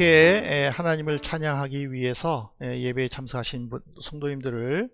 이렇게 하나님을 찬양하기 위해서 예배에 참석하신 분- 성도님들을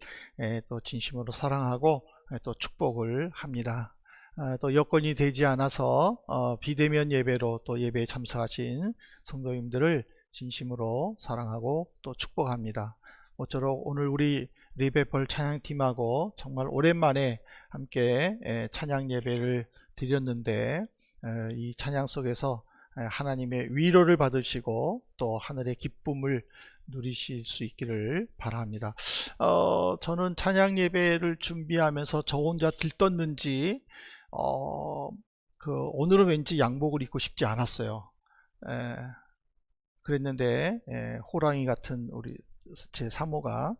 또 진심으로 사랑하고 또 축복을 합니다. 아, 또 여건이 되지 않아서 어, 비대면 예배로 또 예배에 참석하신 성도님들을 진심으로 사랑하고 또 축복합니다. 모쪼록 오늘 우리 리베펄 찬양팀하고 정말 오랜만에 함께 에, 찬양 예배를 드렸는데 에, 이 찬양 속에서 에, 하나님의 위로를 받으시고 또 하늘의 기쁨을 누리실 수 있기를 바랍니다. 어, 저는 찬양 예배를 준비하면서 저 혼자 들떴는지 어, 그 오늘은 왠지 양복을 입고 싶지 않았어요. 에, 그랬는데 에, 호랑이 같은 우리 제 사모가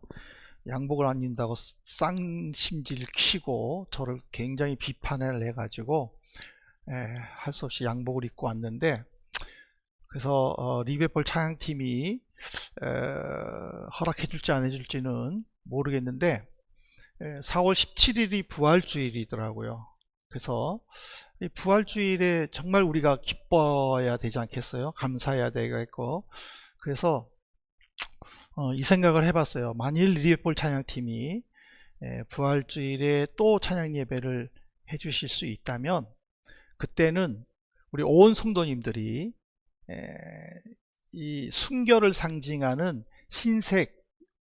양복을 안 입는다고 쌍심지를 키고 저를 굉장히 비판을 해가지고 할 수 없이 양복을 입고 왔는데 그래서 어, 리베폴 찬양팀이 에, 허락해 줄지 안 해줄지는 모르겠는데 에, 4월 17일이 부활주일이더라고요. 그래서 이 부활주일에 정말 우리가 기뻐야 되지 않겠어요? 감사해야 되겠고 그래서 어, 이 생각을 해봤어요. 만일 리베폴 찬양팀이 에, 부활주일에 또 찬양 예배를 해주실 수 있다면 그때는 우리 온 성도님들이 에, 이 순결을 상징하는 흰색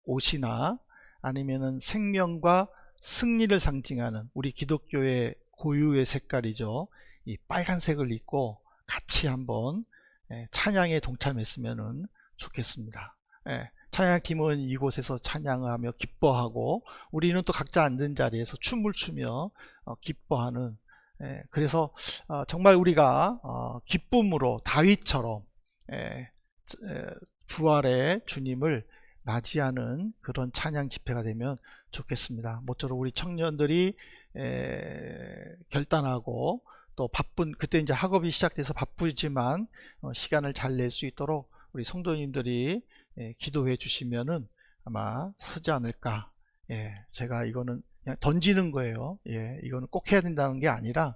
옷이나 아니면은 생명과 승리를 상징하는 우리 기독교의 고유의 색깔이죠. 이 빨간색을 입고 같이 한번 에, 찬양에 동참했으면 좋겠습니다. 예, 찬양 팀은 이곳에서 찬양을 하며 기뻐하고 우리는 또 각자 앉은 자리에서 춤을 추며 어, 기뻐하는 예, 그래서 어, 정말 우리가 어, 기쁨으로 다윗처럼 예, 에, 부활의 주님을 맞이하는 그런 찬양 집회가 되면 좋겠습니다. 모쪼록 우리 청년들이 에, 결단하고 또 바쁜 그때 이제 학업이 시작돼서 바쁘지만 어, 시간을 잘 낼 수 있도록 우리 성도님들이 예, 기도해 주시면은 아마 서지 않을까. 예, 제가 이거는 던지는 거예요. 예, 이거는 꼭 해야 된다는 게 아니라,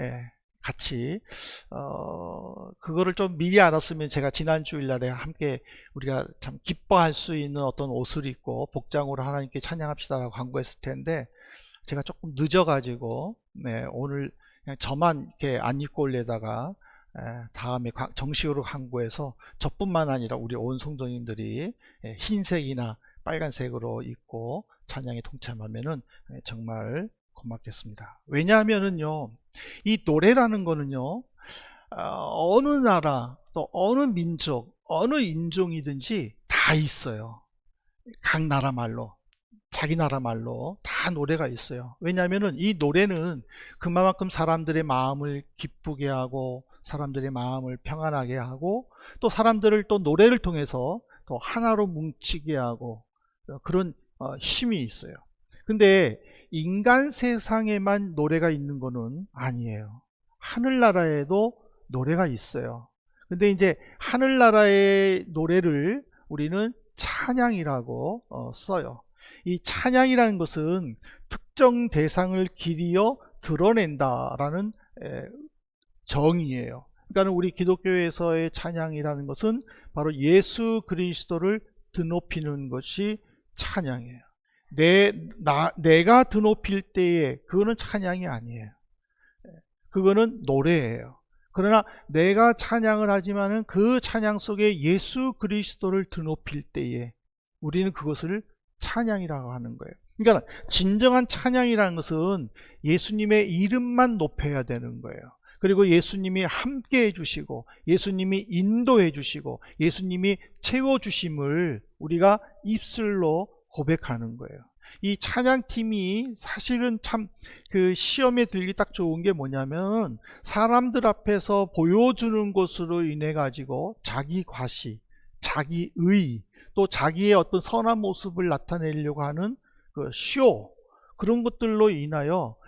예, 같이, 어, 그거를 좀 미리 알았으면 제가 지난 주일날에 함께 우리가 참 기뻐할 수 있는 어떤 옷을 입고 복장으로 하나님께 찬양합시다라고 광고했을 텐데, 제가 조금 늦어가지고, 네, 오늘 그냥 저만 이렇게 안 입고 올려다가, 에, 다음에 과- 정식으로 광고해서 저뿐만 아니라 우리 온 성도님들이 에, 흰색이나 빨간색으로 입고 찬양에 동참하면은 에, 정말 고맙겠습니다. 왜냐하면은요, 이 노래라는 거는요, 어, 느 나라 또 어느 민족, 어느 인종이든지 다 있어요. 각 나라 말로. 자기 나라 말로 다 노래가 있어요. 왜냐하면은 이 노래는 그만큼 사람들의 마음을 기쁘게 하고 사람들의 마음을 평안하게 하고 또 사람들을 또 노래를 통해서 또 하나로 뭉치게 하고 어, 그런 어, 힘이 있어요. 근데 인간 세상에만 노래가 있는 거는 아니에요. 하늘나라에도 노래가 있어요. 근데 이제 하늘나라의 노래를 우리는 찬양이라고 어, 써요. 이 찬양이라는 것은 특정 대상을 기리어 드러낸다라는 에, 정의예요. 그러니까 우리 기독교에서의 찬양이라는 것은 바로 예수 그리스도를 드높이는 것이 찬양이에요. 내, 나, 내가 드높일 때에 그거는 찬양이 아니에요. 그거는 노래예요. 그러나 내가 찬양을 하지만은 그 찬양 속에 예수 그리스도를 드높일 때에 우리는 그것을 찬양이라고 하는 거예요. 그러니까 진정한 찬양이라는 것은 예수님의 이름만 높여야 되는 거예요. 그리고 예수님이 함께 해주시고 예수님이 인도해 주시고 예수님이 채워주심을 우리가 입술로 고백하는 거예요. 이 찬양팀이 사실은 참 그 시험에 들기 딱 좋은 게 뭐냐면 사람들 앞에서 보여주는 것으로 인해 가지고 자기 과시, 자기 의, 또 자기의 어떤 선한 모습을 나타내려고 하는 그 쇼, 그런 것들로 인하여 에,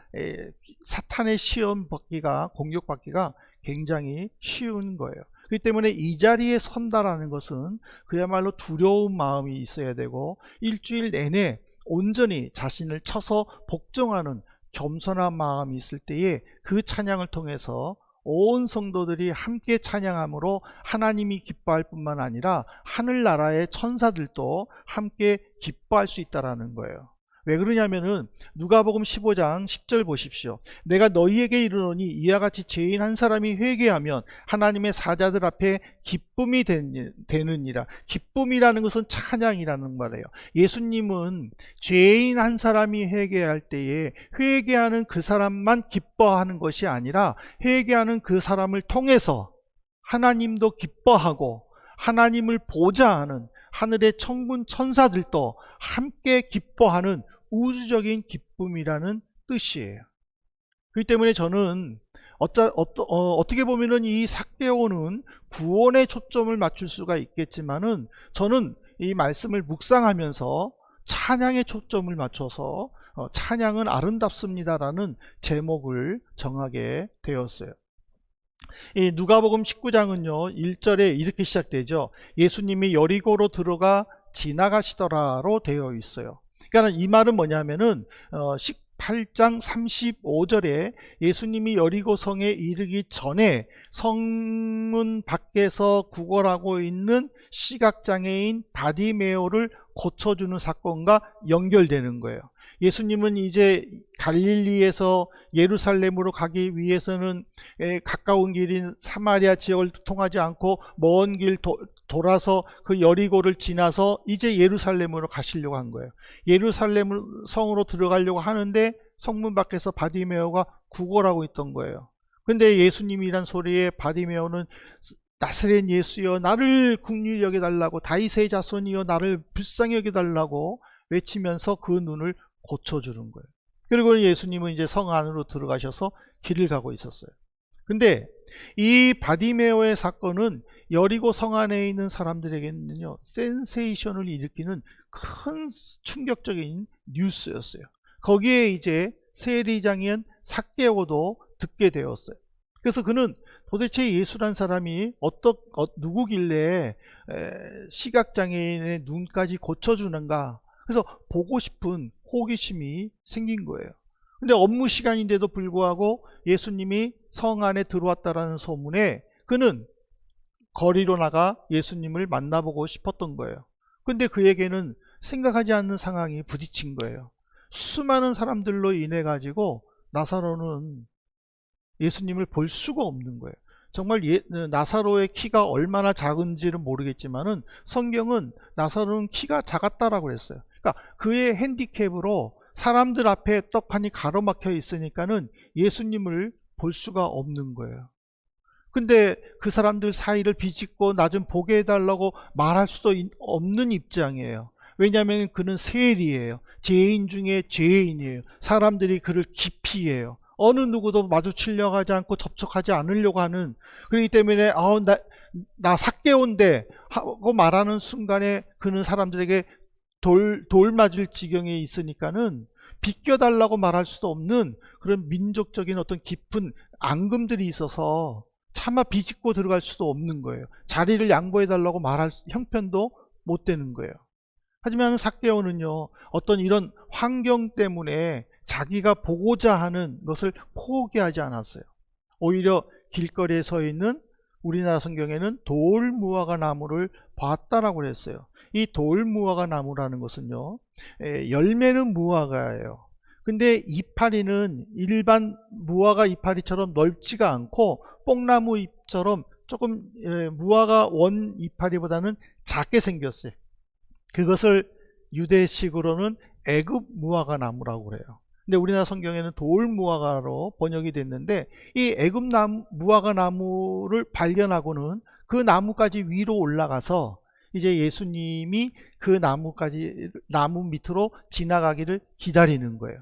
사탄의 시험 받기가 공격 받기가 굉장히 쉬운 거예요. 그렇기 때문에 이 자리에 선다라는 것은 그야말로 두려운 마음이 있어야 되고 일주일 내내 온전히 자신을 쳐서 복종하는 겸손한 마음이 있을 때에 그 찬양을 통해서 온 성도들이 함께 찬양함으로 하나님이 기뻐할 뿐만 아니라 하늘나라의 천사들도 함께 기뻐할 수 있다라는 거예요. 왜 그러냐면은 누가복음 15장 10절 보십시오. 내가 너희에게 이르노니 이와 같이 죄인 한 사람이 회개하면 하나님의 사자들 앞에 기쁨이 된- 되느니라. 기쁨이라는 것은 찬양이라는 말이에요. 예수님은 죄인 한 사람이 회개할 때에 회개하는 그 사람만 기뻐하는 것이 아니라 회개하는 그 사람을 통해서 하나님도 기뻐하고 하나님을 보좌하는 하늘의 천군 천사들도 함께 기뻐하는 우주적인 기쁨이라는 뜻이에요. 그렇기 때문에 저는 어쩌, 어, 떻게 보면은 이 삭개오는 구원에 초점을 맞출 수가 있겠지만은 저는 이 말씀을 묵상하면서 찬양에 초점을 맞춰서 어, 찬양은 아름답습니다라는 제목을 정하게 되었어요. 이 누가복음 19장은요 1절에 이렇게 시작되죠. 예수님이 여리고로 들어가 지나가시더라로 되어 있어요. 그러니까 이 말은 뭐냐면은 어, 18장 35절에 예수님이 여리고 성에 이르기 전에 성문 밖에서 구걸하고 있는 시각장애인 바디메오를 고쳐주는 사건과 연결되는 거예요. 예수님은 이제 갈릴리에서 예루살렘으로 가기 위해서는 에, 가까운 길인 사마리아 지역을 통하지 않고 먼 길 돌아서 그 여리고를 지나서 이제 예루살렘으로 가시려고 한 거예요. 예루살렘 성으로 들어가려고 하는데 성문 밖에서 바디메오가 구걸하고 있던 거예요. 근데 예수님이란 소리에 바디메오는 나사렛 예수여 나를 국률 여겨달라고 다윗의 자손이여 나를 불쌍히 여겨달라고 외치면서 그 눈을 고쳐주는 거예요. 그리고 예수님은 이제 성 안으로 들어가셔서 길을 가고 있었어요. 근데 이 바디메오의 사건은 여리고 성 안에 있는 사람들에게는요 센세이션을 일으키는 큰 충격적인 뉴스였어요. 거기에 이제 세리장인 삭개오도 듣게 되었어요. 그래서 그는 도대체 예수란 사람이 어떠 어, 누구길래 에, 시각장애인의 눈까지 고쳐주는가 그래서 보고 싶은 호기심이 생긴 거예요. 근데 업무 시간인데도 불구하고 예수님이 성 안에 들어왔다라는 소문에 그는 거리로 나가 예수님을 만나보고 싶었던 거예요. 근데 그에게는 생각하지 않는 상황이 부딪힌 거예요. 수많은 사람들로 인해 가지고 나사로는 예수님을 볼 수가 없는 거예요. 정말 예, 나사로의 키가 얼마나 작은지는 모르겠지만은 성경은 나사로는 키가 작았다라고 그랬어요. 그러니까 그의 핸디캡으로 사람들 앞에 떡하니 가로막혀 있으니까는 예수님을 볼 수가 없는 거예요. 근데 그 사람들 사이를 비집고 나 좀 보게 해달라고 말할 수도 없는 입장이에요. 왜냐하면 그는 세리예요. 죄인 중에 죄인이에요. 사람들이 그를 기피해요. 어느 누구도 마주치려고 하지 않고 접촉하지 않으려고 하는 그렇기 때문에 아우 나, 나 삭개온데 하고 말하는 순간에 그는 사람들에게 돌, 돌 맞을 지경에 있으니까는 비껴달라고 말할 수도 없는 그런 민족적인 어떤 깊은 앙금들이 있어서 차마 비집고 들어갈 수도 없는 거예요. 자리를 양보해달라고 말할 형편도 못 되는 거예요. 하지만 삭개오는요, 어떤 이런 환경 때문에 자기가 보고자 하는 것을 포기하지 않았어요. 오히려 길거리에 서 있는 우리나라 성경에는 돌무화과 나무를 봤다라고 그랬어요. 이 돌무화과 나무라는 것은요, 열매는 무화과예요. 근데 이파리는 일반 무화과 이파리처럼 넓지가 않고 뽕나무 잎처럼 조금 무화과 원 이파리보다는 작게 생겼어요. 그것을 유대식으로는 애굽 무화과 나무라고 그래요. 근데 우리나라 성경에는 돌 무화과로 번역이 됐는데 이 애굽 무화과 나무를 발견하고는 그 나무까지 위로 올라가서 이제 예수님이 그 나무까지 나무 밑으로 지나가기를 기다리는 거예요.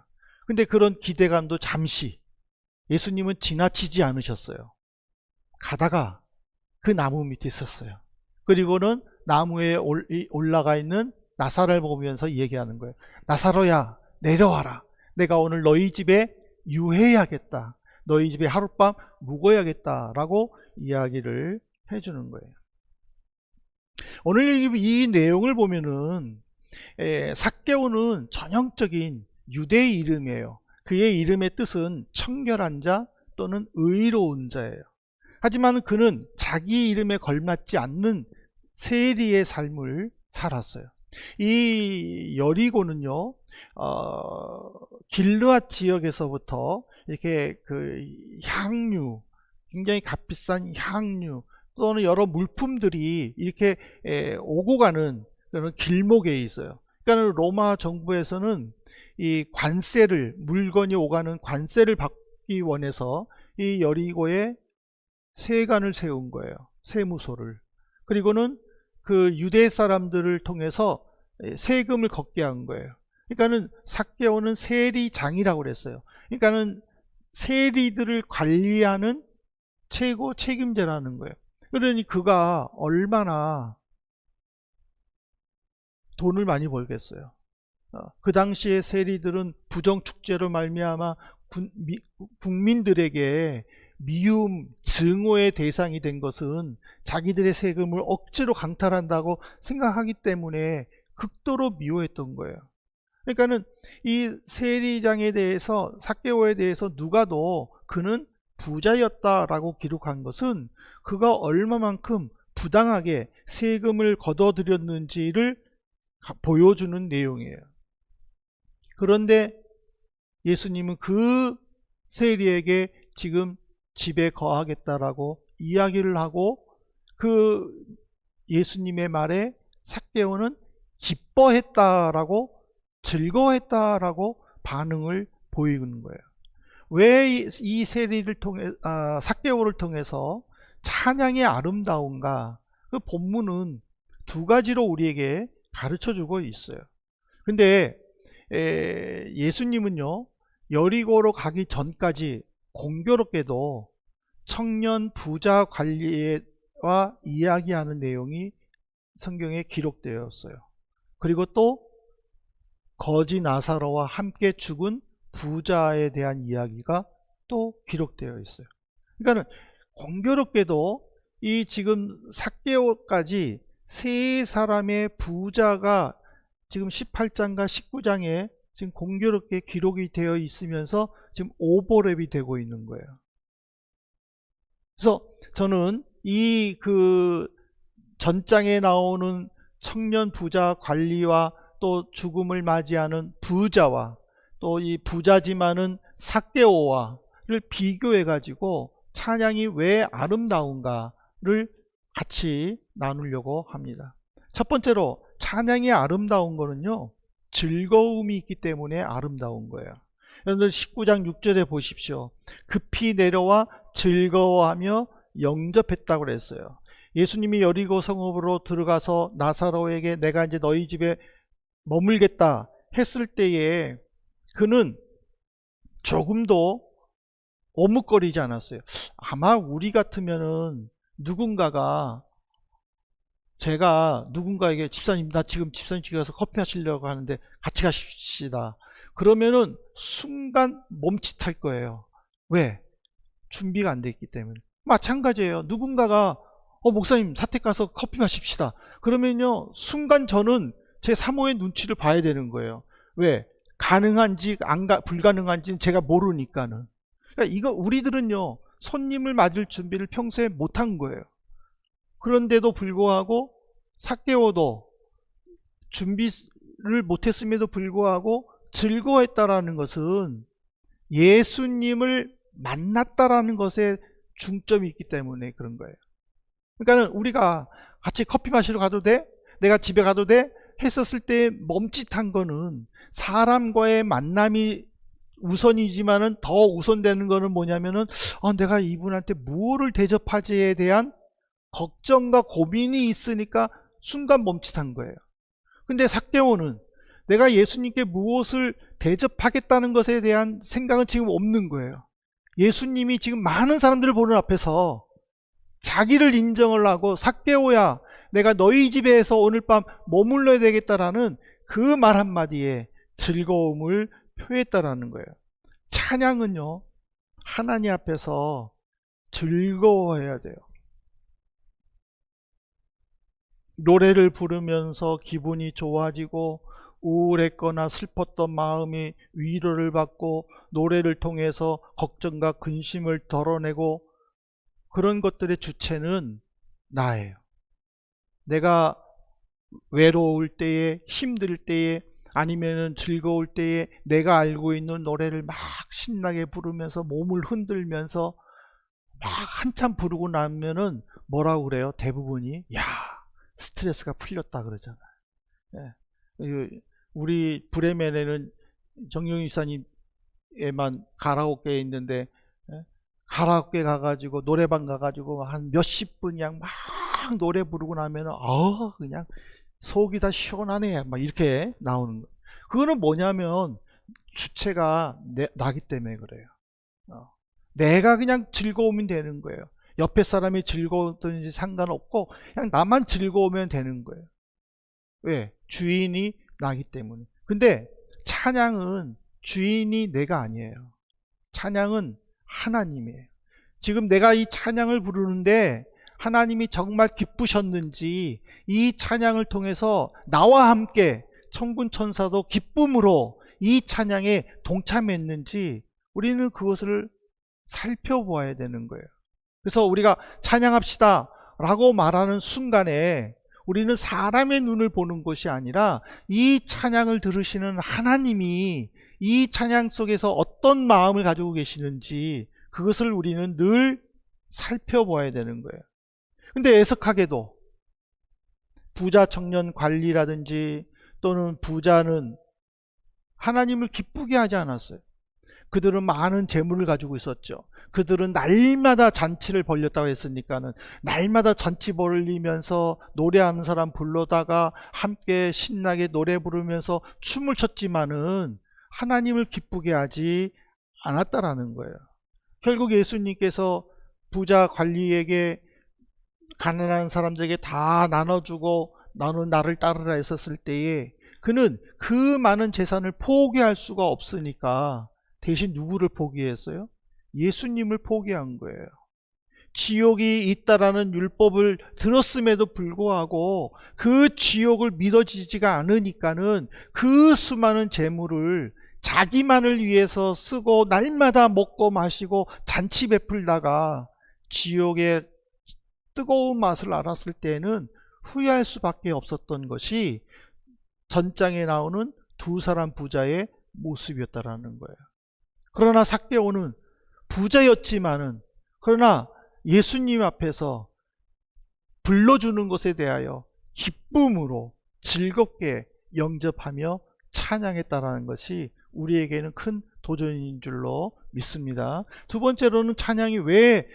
근데 그런 기대감도 잠시 예수님은 지나치지 않으셨어요. 가다가 그 나무 밑에 있었어요. 그리고는 나무에 올라가 있는 나사를 보면서 얘기하는 거예요. 나사로야 내려와라. 내가 오늘 너희 집에 유해야겠다. 너희 집에 하룻밤 묵어야겠다라고 이야기를 해주는 거예요. 오늘 이, 이 내용을 보면은 삭개오는 전형적인 유대 이름이에요. 그의 이름의 뜻은 청결한 자 또는 의로운 자예요. 하지만 그는 자기 이름에 걸맞지 않는 세리의 삶을 살았어요. 이 여리고는요, 어, 길르앗 지역에서부터 이렇게 그 향유, 굉장히 값비싼 향유 또는 여러 물품들이 이렇게 에, 오고 가는 그런 길목에 있어요. 그러니까 로마 정부에서는 이 관세를 물건이 오가는 관세를 받기 원해서 이 여리고에 세관을 세운 거예요. 세무소를. 그리고는 그 유대 사람들을 통해서 세금을 걷게 한 거예요. 그러니까는 삭개오는 세리장이라고 그랬어요. 그러니까는 세리들을 관리하는 최고 책임자라는 거예요. 그러니 그가 얼마나 돈을 많이 벌겠어요. 어, 그 당시에 세리들은 부정축제로 말미암아 국민들에게 미움, 증오의 대상이 된 것은 자기들의 세금을 억지로 강탈한다고 생각하기 때문에 극도로 미워했던 거예요. 그러니까는 이 세리장에 대해서 사개오에 대해서 누가도 그는 부자였다라고 기록한 것은 그가 얼마만큼 부당하게 세금을 걷어들였는지를 보여주는 내용이에요. 그런데 예수님은 그 세리에게 지금 집에 거하겠다라고 이야기를 하고 그 예수님의 말에 삭개오는 기뻐했다라고 즐거워했다라고 반응을 보이는 거예요. 왜 이 세리를 통해 아, 삭개오를 통해서 찬양의 아름다운가? 그 본문은 두 가지로 우리에게 가르쳐 주고 있어요. 근데 에, 예수님은요 여리고로 가기 전까지 공교롭게도 청년 부자 관리와 이야기하는 내용이 성경에 기록되었어요. 그리고 또 거지 나사로와 함께 죽은 부자에 대한 이야기가 또 기록되어 있어요. 그러니까는 공교롭게도 이 지금 삭개오까지 세 사람의 부자가 지금 18장과 19장에 지금 공교롭게 기록이 되어 있으면서 지금 오버랩이 되고 있는 거예요. 그래서 저는 이 그 전장에 나오는 청년 부자 관리와 또 죽음을 맞이하는 부자와 또 이 부자지만은 삭개오와를 비교해 가지고 찬양이 왜 아름다운가를 같이 나누려고 합니다. 첫 번째로 찬양이 아름다운 거는요. 즐거움이 있기 때문에 아름다운 거예요. 여러분들 19장 6절에 보십시오. 급히 내려와 즐거워하며 영접했다고 그랬어요. 예수님이 여리고 성읍으로 들어가서 나사로에게 내가 이제 너희 집에 머물겠다 했을 때에 그는 조금도 어묵거리지 않았어요. 아마 우리 같으면은 누군가가 제가 누군가에게 집사님 나 지금 집사님 집에 가서 커피 하시려고 하는데 같이 가십시다. 그러면은 순간 멈칫할 거예요. 왜? 준비가 안 돼 있기 때문에. 마찬가지예요. 누군가가 어 목사님 사택 가서 커피 마십시다. 그러면요 순간 저는 제 사모의 눈치를 봐야 되는 거예요. 왜? 가능한지 안 가, 불가능한지는 제가 모르니까는. 그러니까 이거 우리들은요 손님을 맞을 준비를 평소에 못한 거예요. 그런데도 불구하고 삭개오도 준비를 못했음에도 불구하고 즐거워했다라는 것은 예수님을 만났다라는 것에 중점이 있기 때문에 그런 거예요. 그러니까 우리가 같이 커피 마시러 가도 돼? 내가 집에 가도 돼? 했었을 때 멈칫한 거는 사람과의 만남이 우선이지만은 더 우선되는 거는 뭐냐면은 어, 내가 이분한테 무엇을 대접하지에 대한 걱정과 고민이 있으니까 순간 멈칫한 거예요. 근데 삭개오는 내가 예수님께 무엇을 대접하겠다는 것에 대한 생각은 지금 없는 거예요. 예수님이 지금 많은 사람들을 보는 앞에서 자기를 인정을 하고 삭개오야 내가 너희 집에서 오늘 밤 머물러야 되겠다라는 그 말 한마디에 즐거움을 표했다라는 거예요. 찬양은요, 하나님 앞에서 즐거워해야 돼요. 노래를 부르면서 기분이 좋아지고 우울했거나 슬펐던 마음이 위로를 받고 노래를 통해서 걱정과 근심을 덜어내고 그런 것들의 주체는 나예요. 내가 외로울 때에 힘들 때에 아니면은 즐거울 때에 내가 알고 있는 노래를 막 신나게 부르면서 몸을 흔들면서 막 한참 부르고 나면은 뭐라고 그래요? 대부분이 야 스트레스가 풀렸다 그러잖아요. 예. 이- 우리 브레멘에는 정영희 이사님에만 가라오케에 있는데 예? 가라오케 가가지고 노래방 가가지고 한 몇십 분 그냥 막 노래 부르고 나면은 어 그냥 속이 다 시원하네 막 이렇게 나오는 거. 그거는 뭐냐면 주체가 내- 나기 때문에 그래요. 어. 내가 그냥 즐거우면 되는 거예요. 옆에 사람이 즐거웠든지 상관없고 그냥 나만 즐거우면 되는 거예요. 왜? 주인이 나기 때문에. 근데 찬양은 주인이 내가 아니에요. 찬양은 하나님이에요. 지금 내가 이 찬양을 부르는데 하나님이 정말 기쁘셨는지 이 찬양을 통해서 나와 함께 천군 천사도 기쁨으로 이 찬양에 동참했는지 우리는 그것을 살펴보아야 되는 거예요. 그래서 우리가 찬양합시다 라고 말하는 순간에 우리는 사람의 눈을 보는 것이 아니라 이 찬양을 들으시는 하나님이 이 찬양 속에서 어떤 마음을 가지고 계시는지 그것을 우리는 늘 살펴보아야 되는 거예요. 근데 애석하게도 부자 청년 관리라든지 또는 부자는 하나님을 기쁘게 하지 않았어요. 그들은 많은 재물을 가지고 있었죠. 그들은 날마다 잔치를 벌렸다고 했으니까는 날마다 잔치 벌리면서 노래하는 사람 불러다가 함께 신나게 노래 부르면서 춤을 췄지만은 하나님을 기쁘게 하지 않았다라는 거예요. 결국 예수님께서 부자 관리에게 가난한 사람들에게 다 나눠주고 너는 나를 따르라 했었을 때에 그는 그 많은 재산을 포기할 수가 없으니까 대신 누구를 포기했어요? 예수님을 포기한 거예요. 지옥이 있다라는 율법을 들었음에도 불구하고 그 지옥을 믿어지지가 않으니까는 그 수많은 재물을 자기만을 위해서 쓰고 날마다 먹고 마시고 잔치 베풀다가 지옥의 뜨거운 맛을 알았을 때는 후회할 수밖에 없었던 것이 전장에 나오는 두 사람 부자의 모습이었다라는 거예요. 그러나 삭개오는 부자였지만은 그러나 예수님 앞에서 불러주는 것에 대하여 기쁨으로 즐겁게 영접하며 찬양했다라는 것이 우리에게는 큰 도전인 줄로 믿습니다. 두 번째로는 찬양이 왜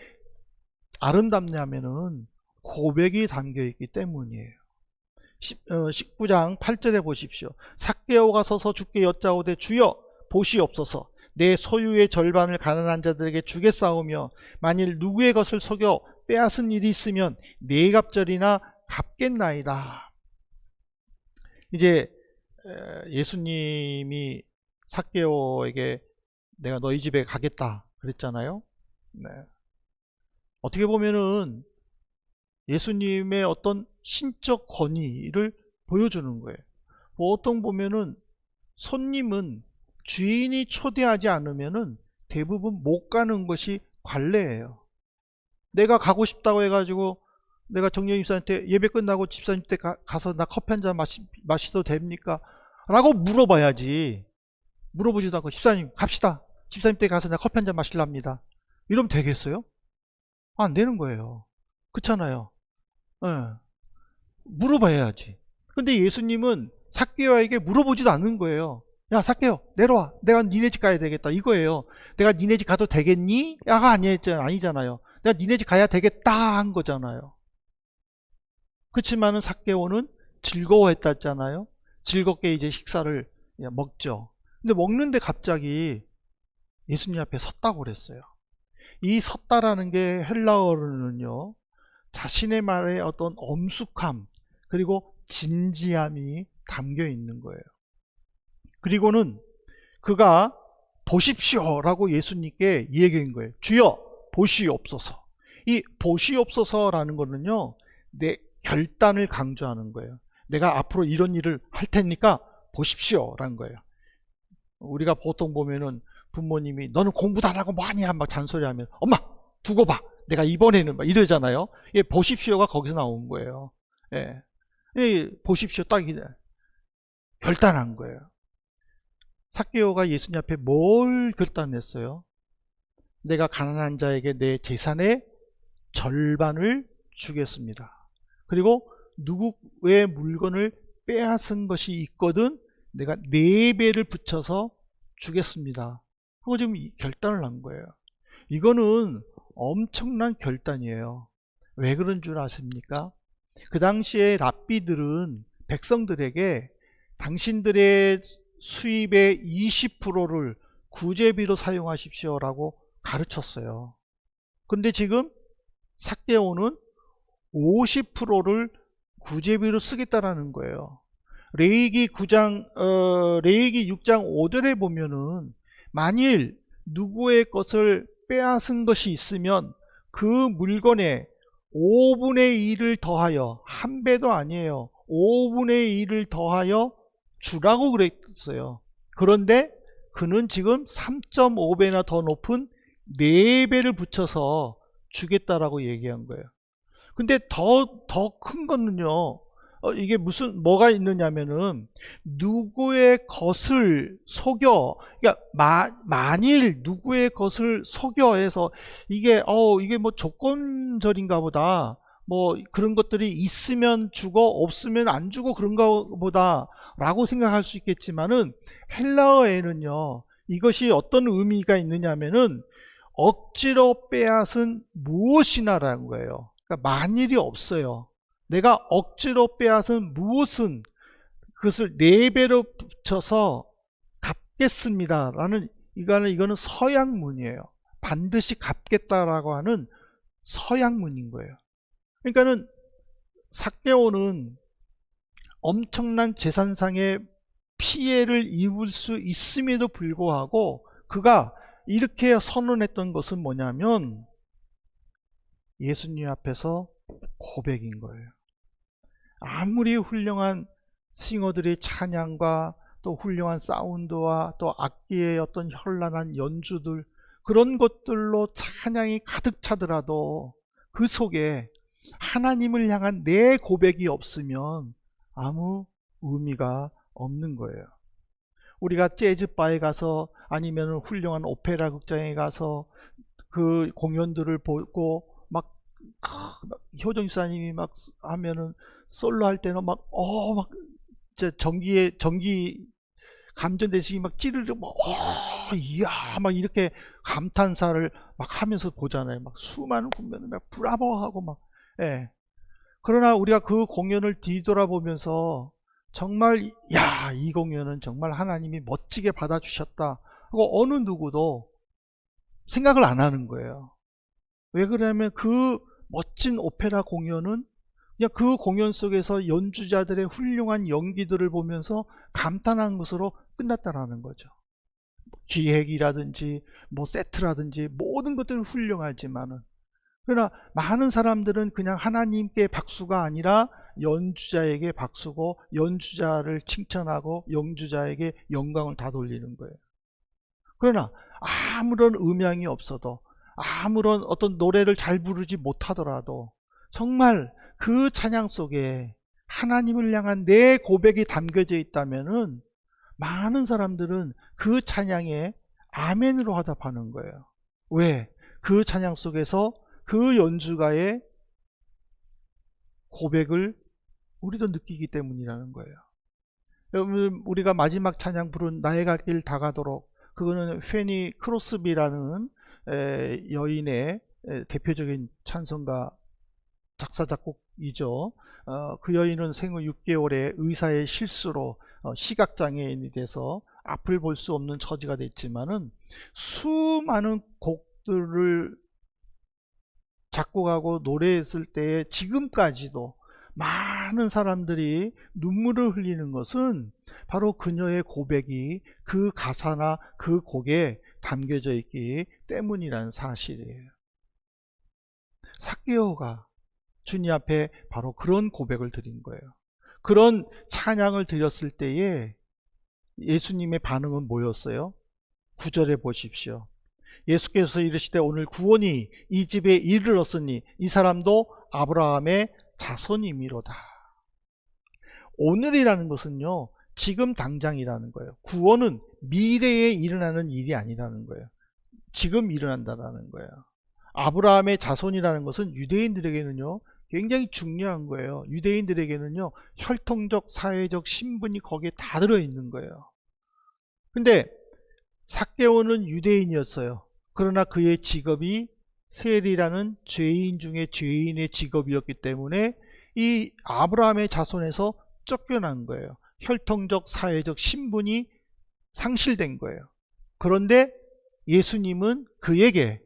아름답냐면은 고백이 담겨 있기 때문이에요. 19장 8절에 보십시오. 삭개오가 서서 주께 여짜오되 주여 보시옵소서 내 소유의 절반을 가난한 자들에게 주겠사오며 만일 누구의 것을 속여 빼앗은 일이 있으면 네 갑절이나 갚겠나이다. 이제 예수님이 삭개오에게 내가 너희 집에 가겠다 그랬잖아요. 네. 어떻게 보면은 예수님의 어떤 신적 권위를 보여주는 거예요. 보통 보면은 손님은 주인이 초대하지 않으면은 대부분 못 가는 것이 관례예요. 내가 가고 싶다고 해가지고 내가 정령 집사한테 예배 끝나고 집사님 때 가, 서나 커피 한 잔 마시, 마시도 됩니까? 라고 물어봐야지. 물어보지도 않고 집사님 갑시다. 집사님 때 가서 나 커피 한 잔 마실랍니다. 이러면 되겠어요? 안 되는 거예요. 그렇잖아요. 예. 물어봐야지. 근데 예수님은 삭개오에게 물어보지도 않는 거예요. 야, 삭개오, 내려와. 내가 니네 집 가야 되겠다. 이거예요. 내가 니네 집 가도 되겠니? 야가 아니잖아요. 아니잖아요. 내가 니네 집 가야 되겠다 한 거잖아요. 그렇지만은 삭개오는 즐거워했다 했잖아요. 즐겁게 이제 식사를 먹죠. 근데 먹는데 갑자기 예수님 앞에 섰다고 그랬어요. 이 섰다라는 게 헬라어로는요. 자신의 말에 어떤 엄숙함 그리고 진지함이 담겨 있는 거예요. 그리고는 그가 보십시오 라고 예수님께 얘기한 거예요. 주여 보시옵소서. 이 보시옵소서라는 거는요. 내 결단을 강조하는 거예요. 내가 앞으로 이런 일을 할 테니까 보십시오 라는 거예요. 우리가 보통 보면은 부모님이 너는 공부도 안 하고 뭐하냐 막 잔소리하면 엄마 두고 봐 내가 이번에는 막 이러잖아요. 예, 보십시오가 거기서 나온 거예요. 예. 예, 보십시오. 딱 이래. 결단한 거예요. 사케오가 예수님 앞에 뭘 결단했어요? 내가 가난한 자에게 내 재산의 절반을 주겠습니다. 그리고 누구의 물건을 빼앗은 것이 있거든 내가 네 배를 붙여서 주겠습니다. 하고 지금 이 결단을 한 거예요. 이거는 엄청난 결단이에요. 왜 그런 줄 아십니까? 그 당시에 랍비들은 백성들에게 당신들의 수입의 20%를 구제비로 사용하십시오라고 가르쳤어요. 근데 지금 삭개오는 50%를 구제비로 쓰겠다라는 거예요. 레이기 9장, 어, 레이기 6장 5절에 보면은 만일 누구의 것을 빼앗은 것이 있으면 그 물건에 5분의 1을 더하여 한 배도 아니에요. 5분의 1을 더하여 주라고 그랬어요. 그런데 그는 지금 3.5배나 더 높은 4배를 붙여서 주겠다라고 얘기한 거예요. 근데 더, 더 큰 거는요, 어, 이게 무슨, 뭐가 있느냐면은, 누구의 것을 속여, 그러니까, 마, 만일 누구의 것을 속여 해서, 이게, 어, 이게 뭐 조건절인가 보다. 뭐 그런 것들이 있으면 주고 없으면 안 주고 그런가 보다 라고 생각할 수 있겠지만은 헬라어에는요 이것이 어떤 의미가 있느냐면은 억지로 빼앗은 무엇이나라는 거예요 그러니까 만일이 없어요 내가 억지로 빼앗은 무엇은 그것을 네 배로 붙여서 갚겠습니다 라는 이거는 이거는 서양문이에요 반드시 갚겠다라고 하는 서양문인 거예요 그러니까는 삭개오는 엄청난 재산상의 피해를 입을 수 있음에도 불구하고 그가 이렇게 선언했던 것은 뭐냐면 예수님 앞에서 고백인 거예요. 아무리 훌륭한 싱어들의 찬양과 또 훌륭한 사운드와 또 악기의 어떤 현란한 연주들 그런 것들로 찬양이 가득 차더라도 그 속에 하나님을 향한 내 고백이 없으면 아무 의미가 없는 거예요. 우리가 재즈바에 가서 아니면 훌륭한 오페라 극장에 가서 그 공연들을 보고 막, 막 효정 집사님이 막 하면은 솔로 할 때는 막 어 막 전기에 전기 감전되시기 막 찌르르 막 어, 이야 막 이렇게 감탄사를 막 하면서 보잖아요. 막 수많은 국민들 막 브라보 하고 막 예. 그러나 우리가 그 공연을 뒤돌아보면서 정말 야, 이 공연은 정말 하나님이 멋지게 받아 주셨다 하고 어느 누구도 생각을 안 하는 거예요. 왜 그러냐면 그 멋진 오페라 공연은 그냥 그 공연 속에서 연주자들의 훌륭한 연기들을 보면서 감탄한 것으로 끝났다라는 거죠. 기획이라든지 뭐 세트라든지 모든 것들은 훌륭하지만은 그러나 많은 사람들은 그냥 하나님께 박수가 아니라 연주자에게 박수고 연주자를 칭찬하고 연주자에게 영광을 다 돌리는 거예요. 그러나 아무런 음향이 없어도 아무런 어떤 노래를 잘 부르지 못하더라도 정말 그 찬양 속에 하나님을 향한 내 고백이 담겨져 있다면은 많은 사람들은 그 찬양에 아멘으로 화답하는 거예요. 왜? 그 찬양 속에서 그 연주가의 고백을 우리도 느끼기 때문이라는 거예요. 여러분 우리가 마지막 찬양 부른 나의 갈 길 다가도록 그거는 페니 크로스비라는 여인의 대표적인 찬송가 작사 작곡이죠. 어, 그 여인은 생후 6개월에 의사의 실수로 어, 시각 장애인이 돼서 앞을 볼 수 없는 처지가 됐지만은 수많은 곡들을 작곡하고 노래했을 때에 지금까지도 많은 사람들이 눈물을 흘리는 것은 바로 그녀의 고백이 그 가사나 그 곡에 담겨져 있기 때문이라는 사실이에요. 사개오가 주님 앞에 바로 그런 고백을 드린 거예요. 그런 찬양을 드렸을 때에 예수님의 반응은 뭐였어요? 구절에 보십시오. 예수께서 이르시되 오늘 구원이 이 집에 이르렀으니 이 사람도 아브라함의 자손이미로다. 오늘이라는 것은요. 지금 당장이라는 거예요. 구원은 미래에 일어나는 일이 아니라는 거예요. 지금 일어난다라는 거예요. 아브라함의 자손이라는 것은 유대인들에게는요. 굉장히 중요한 거예요. 유대인들에게는요. 혈통적, 사회적 신분이 거기에 다 들어있는 거예요. 근데 삭개오는 유대인이었어요. 그러나 그의 직업이 세리라는 죄인 중에 죄인의 직업이었기 때문에 이 아브라함의 자손에서 쫓겨난 거예요. 혈통적, 사회적 신분이 상실된 거예요. 그런데 예수님은 그에게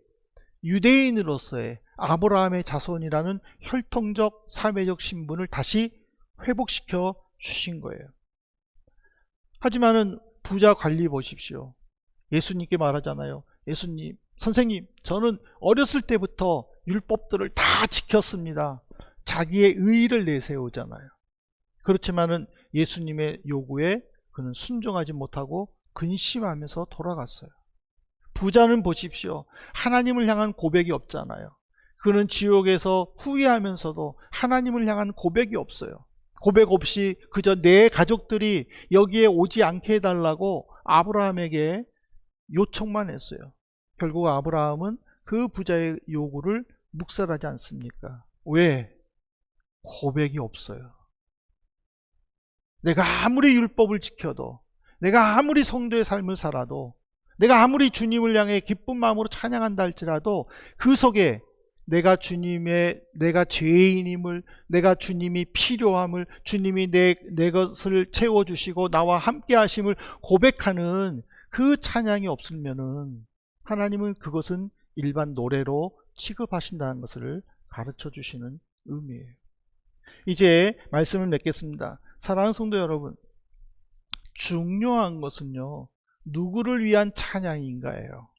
유대인으로서의 아브라함의 자손이라는 혈통적, 사회적 신분을 다시 회복시켜 주신 거예요. 하지만은 부자 관리 보십시오. 예수님께 말하잖아요. 예수님, 선생님, 저는 어렸을 때부터 율법들을 다 지켰습니다. 자기의 의의를 내세우잖아요. 그렇지만은 예수님의 요구에 그는 순종하지 못하고 근심하면서 돌아갔어요. 부자는 보십시오. 하나님을 향한 고백이 없잖아요. 그는 지옥에서 후회하면서도 하나님을 향한 고백이 없어요. 고백 없이 그저 내 가족들이 여기에 오지 않게 해달라고 아브라함에게 요청만 했어요. 결국 아브라함은 그 부자의 요구를 묵살하지 않습니까? 왜? 고백이 없어요. 내가 아무리 율법을 지켜도, 내가 아무리 성도의 삶을 살아도, 내가 아무리 주님을 향해 기쁜 마음으로 찬양한다 할지라도 그 속에 내가 주님의 내가 죄인임을 내가 주님이 필요함을 주님이 내, 내 것을 채워 주시고 나와 함께 하심을 고백하는 그 찬양이 없으면은 하나님은 그것은 일반 노래로 취급하신다는 것을 가르쳐 주시는 의미예요. 이제 말씀을 맺겠습니다. 사랑하는 성도 여러분, 중요한 것은요, 누구를 위한 찬양인가예요.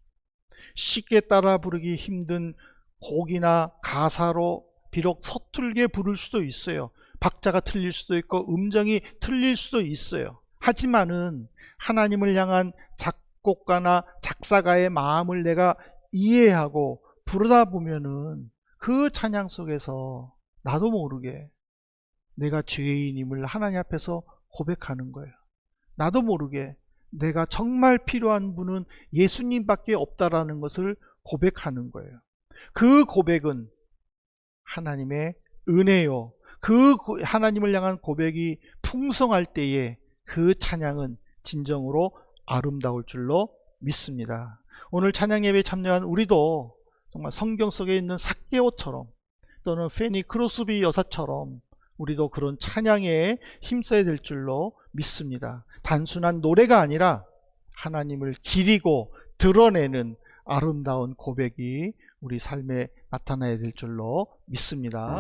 쉽게 따라 부르기 힘든 곡이나 가사로 비록 서툴게 부를 수도 있어요. 박자가 틀릴 수도 있고 음정이 틀릴 수도 있어요. 하지만은 하나님을 향한 작곡가나 작사가의 마음을 내가 이해하고 부르다 보면은 그 찬양 속에서 나도 모르게 내가 죄인임을 하나님 앞에서 고백하는 거예요. 나도 모르게 내가 정말 필요한 분은 예수님밖에 없다라는 것을 고백하는 거예요. 그 고백은 하나님의 은혜요. 그 하나님을 향한 고백이 풍성할 때에 그 찬양은 진정으로 아름다울 줄로 믿습니다. 오늘 찬양 예배에 참여한 우리도 정말 성경 속에 있는 삭개오처럼 또는 페니 크로스비 여사처럼 우리도 그런 찬양에 힘써야 될 줄로 믿습니다. 단순한 노래가 아니라 하나님을 기리고 드러내는 아름다운 고백이 우리 삶에 나타나야 될 줄로 믿습니다.